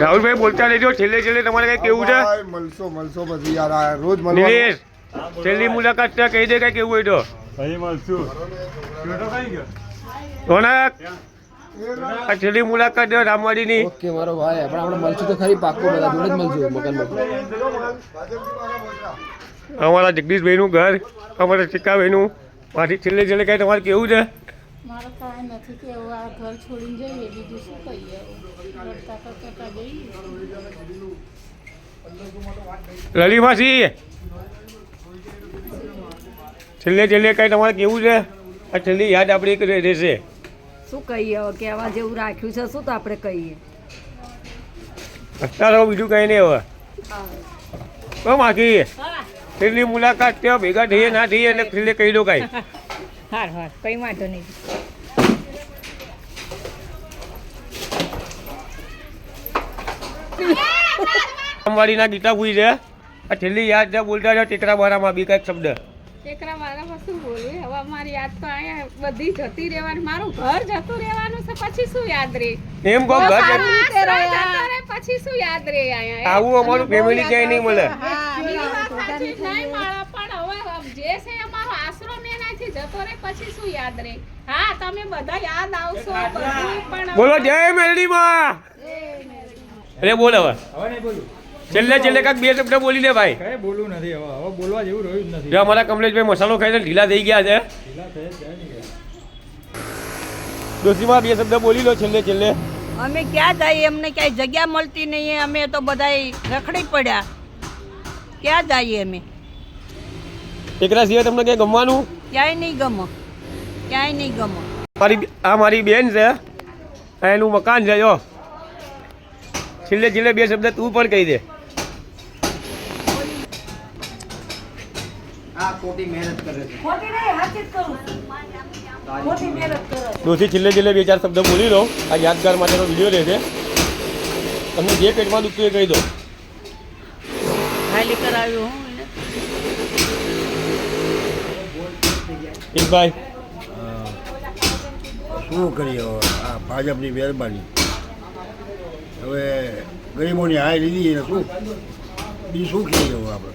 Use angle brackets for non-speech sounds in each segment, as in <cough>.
રાહુલભાઈ બોલતા રહેજો. છેલ્લે છેલ્લે તમારે કઈ કેવું છે? મળશો મળશો પછી યાર રોજ નિલેશ છેલ્લી મુલાકાત ત્યાં કહી દે કઈ કેવું હોય તો. અહીં મળશું. રોનક આ છેલ્લી મુલાકાત છે રામવાડીની. ઓકે મારો ભાઈ પણ આપણે મળશું તો ખરી પાક્કું બધા જોડે જ મળશું મકાનમાં અમારા જગદીશભાઈનું ઘર અમારા ટીકાભાઈનું પાછી છેલ્લે છેલ્લે કઈ તમારે કેવું છે? મારે કાંઈ નથી કેવું આ ઘર છોડીને જઈએ બીજું શું કહીએ રડતા કરતા જઈએ. લલીમાસી છેલ્લે છેલ્લે કઈ તમારે કેવું છે? આ છેલ્લી યાદ આપણી એક રહે- રહેશે. શું કહીએ હવે? કહેવા જેવું રાખ્યું છે શું તો આપણે કહીએ? અત્યારે બીજું કઈ નહીં હવે. તો માગી છેલ્લી મુલાકાત ત્યાં ભેગા થઈએ ના થઈએ એટલે છેલ્લે કહી દો કાંઈ. <laughs> હાર હાર કઈ વાંધો નહીં. અંબાડીના ગીતા ભૂઈ છે. આ છેલ્લી યાદ છે બોલતા છે ટેકરા બારામાં બી કાંઈક શબ્દ. એકરા મારામાં શું બોલવું હવે અમારી યાદ તો અહીંયા બધી જતી રહેવાની મારું ઘર જતું રહેવાનું છે પછી શું યાદ રહે? એમ કહો ઘર પછી શું યાદ રહે અહીંયા? આવું અમારું ફેમિલી ક્યાંય નહીં મળે. ઈ નહીં મળે, પણ હવે જે છે અમારો આશરો ને જતો રહે પછી શું યાદ રહે? હા તમે બધા યાદ આવશો બધું પણ બોલો જય મેલડીમાં. અરે બોલ હવે. હવે નહીં બોલું. છેલ્લે છેલ્લે કાંક બે શબ્દ બોલી દે ભાઈ. કઈ બોલવું નથી હવે. હવે બોલવા જેવું રહ્યું જ નથી. જો અમારા કમલેશભાઈ મસાલો ખાઈને ઢીલા થઈ ગયા છે. ડોશીમાં બે શબ્દ બોલી લો છેલ્લે છેલ્લે. અમે ક્યાં જઈએ? અમને ક્યાંય જગ્યા મળતી નહીં. અમે તો બધા રખડી પડ્યા. ક્યાં જઈએ અમે? એકરા સિવાય તમને ક્યાંય ગમવાનું? ક્યાંય નહીં ગમો. ક્યાંય નહીં ગમો. મારી આ મારી બેન છે. એનું મકાન છે જો. છેલ્લે છેલ્લે બે શબ્દ તું પણ કહી દે. દોસ્તી છેલ્લે છેલ્લે બે ચાર શબ્દ બોલી લો. આ યાદગાર માટેનો વીડિયો રહેશે. તમને જે પેટમાં દુખતું એ કહી દો. ખાલી કરાવ્યું હું એને. શું કરીએ આ ભાજપની મહેરબાની. હવે ગરીબોની હાય લીધી એને શું? બીજું શું કહીએ હવે આપણે?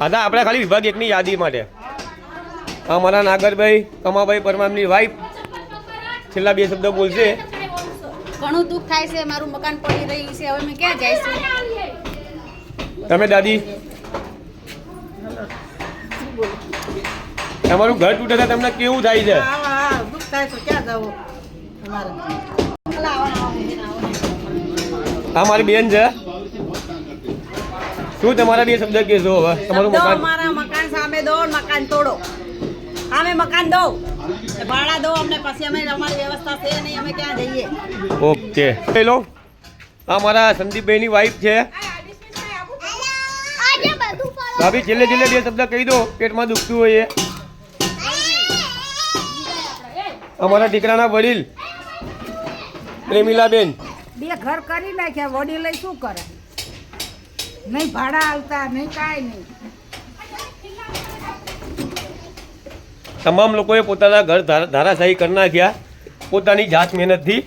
હા આપણે ખાલી વિભાગ એકની યાદી માટે. આ મારા નાગરભાઈ કમાભાઈ પરમારની વાઈફ છેલ્લા બે શબ્દ બોલશે. ઘણું દુઃખ થાય છે મારું મકાન પડી રહ્યું છે હવે અમે ક્યાં જઈશું? તમે દાદી. તમારું ઘર તૂટે છે તમને કેવું થાય છે? દુઃખ થાય તો ક્યાં જવું? હા મારી બેન છે. શું તમારા બે શબ્દ કહેશો હવે? તમારું દો મકાન મારા મકાન સામે દો મકાન તોડો. સામે મકાન દો. ભાડા દો અમને પછી અમે અમારી વ્યવસ્થા છે નહીં અમે ક્યાં જઈએ? ઓકે. હેલો આ મારા સંદીપભાઈની વાઈફ છે. ભાભી છેલ્લે છેલ્લે બે શબ્દ કહી દો. પેટમાં દુખતું હોય એ. અમારા દીકરાના વડીલ. પ્રેમીલાબેન. બે ઘર કરી નાખ્યા વડીલ શું કરે? નહીં ભાડા આવતા નહીં કાંઈ નહીં. તમામ લોકોએ પોતાના ઘર ધારાશાહી કરી નાખ્યા. પોતાની જાત મહેનતથી.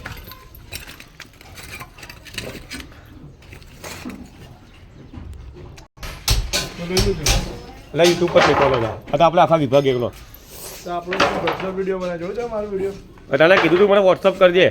લઈ યુટ્યુબ પર નીકળો તો આપણે આખા વિભાગ એકલો. તો આપણો કીધું તું મને વોટ્સઅપ કરજે.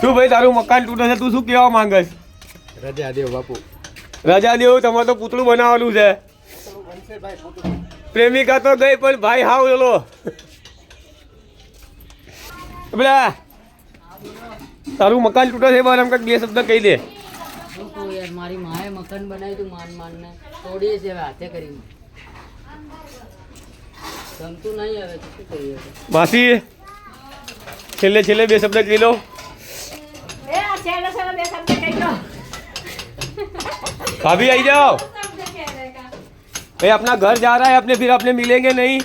શું ભાઈ તારું મકાન તૂટે છે તું શું કહેવા માંગે છે? રજા દેવ બાપુ. રજા દેવું તમારે તો પૂતળું બનાવવાનું છે. પ્રેમિકા તો ગઈ પણ ભાઈ હાવ ચલો પેલા તારું મકાન તૂટે છે બરાબર કંઈક બે શબ્દ કહી દે. યાર મારી માએ મકાન બનાવ્યું હતું માન માનને. તોડીએ છે હવે હાથે કરીને. ગમતું નહીં હવે શું કરીએ માસી છેલ્લે છેલ્લે બે શબ્દ કહી લો છેલ્લે છેલ્લે બે શબ્દ કહી દો. भाभी आई जाओ। ये अपना घर जा रहा है अपने फिर अपने मिलेंगे नहीं।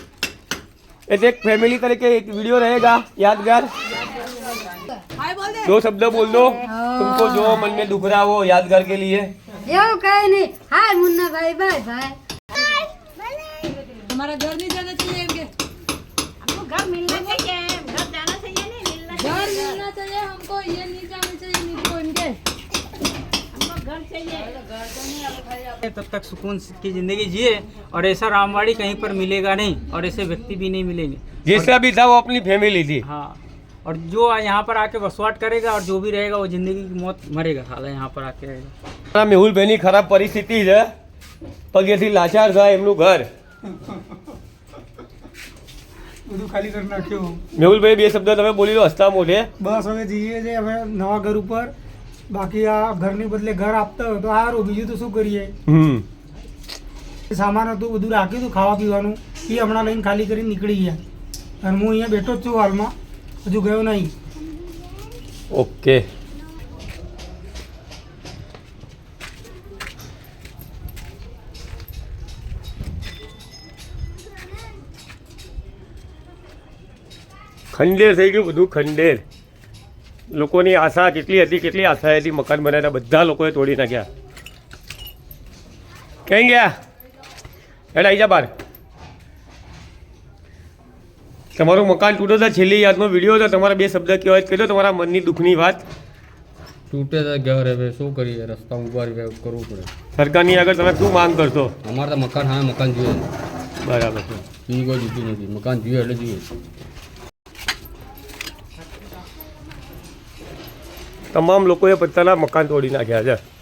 ऐसे एक फैमिली तरीके एक वीडियो रहेगा यादगार। दो शब्द बोल दो तुमको जो मन में दुख रहा हो यादगार के लिए। नहीं। हाय मुन्ना भाई बाय बाय। हमारा घर नहीं जाना चाहिए घर मिलना चाहिए। घर जाना चाहिए नहीं मिलना घर मिलना चाहिए हमको ये नहीं तब तक सुकून की ज़िंदगी जिए और ऐसा रामवाड़ी कहीं पर मिलेगा नहीं और ऐसे व्यक्ति भी नहीं मिलेंगे जैसा भी था वो अपनी फैमिली थी हाँ और जो यहाँ पर आके वसवाट करेगा और जो भी रहेगा वो ज़िंदगी की मौत मरेगा साला यहाँ पर आके रहेगा મેહુલભાઈની ખરાબ પરિસ્થિતિ છે પગેથી લાચાર થાય એમનું ઘર બધું ખાલી કરી નાખ્યું મેહુલભાઈ બે શબ્દ તમે બોલી લો હસતા મોઢે બસ હવે જઈએ છીએ હવે નવા ઘર ઉપર બાકી આ ઘરની બદલે ઘર આપતા હોય તો સારું બીજું તો શું કરીએ? હમ. સામાન હતું બધું રાખ્યું હતું ખાવા પીવાનું. એ હમણાં લઈને ખાલી કરીને નીકળી ગયા. અને હું અહીંયા બેઠો જ છું હાલમાં. હજુ ગયો નહીં. ઓકે. ખંડેર થઈ ગયું બધું ખંડેર. લોકોની આશા કેટલી હતી કેટલી આશા હતી મકાન બનાવ્યા બધા લોકોએ તોડી નાખ્યા. ક્યાં ગયા? એટલે આવી જા બાર તમારું મકાન તૂટે તો છેલ્લી યાદનો વીડિયો તો તમારા બે શબ્દ કહેવાય. કહી તમારા મનની દુઃખની વાત. તૂટે તો ઘર હવે શું કરીએ? રસ્તા ઉપર કરવું પડે. સરકારની આગળ તમે શું માંગ કરશો? અમારે તો મકાન હા મકાન જોઈએ. બરાબર છે. બીજું કોઈ જીતું નથી. મકાન જોઈએ એટલે જોઈએ. તમામ લોકોએ પોતાના મકાન તોડી નાખ્યા છે.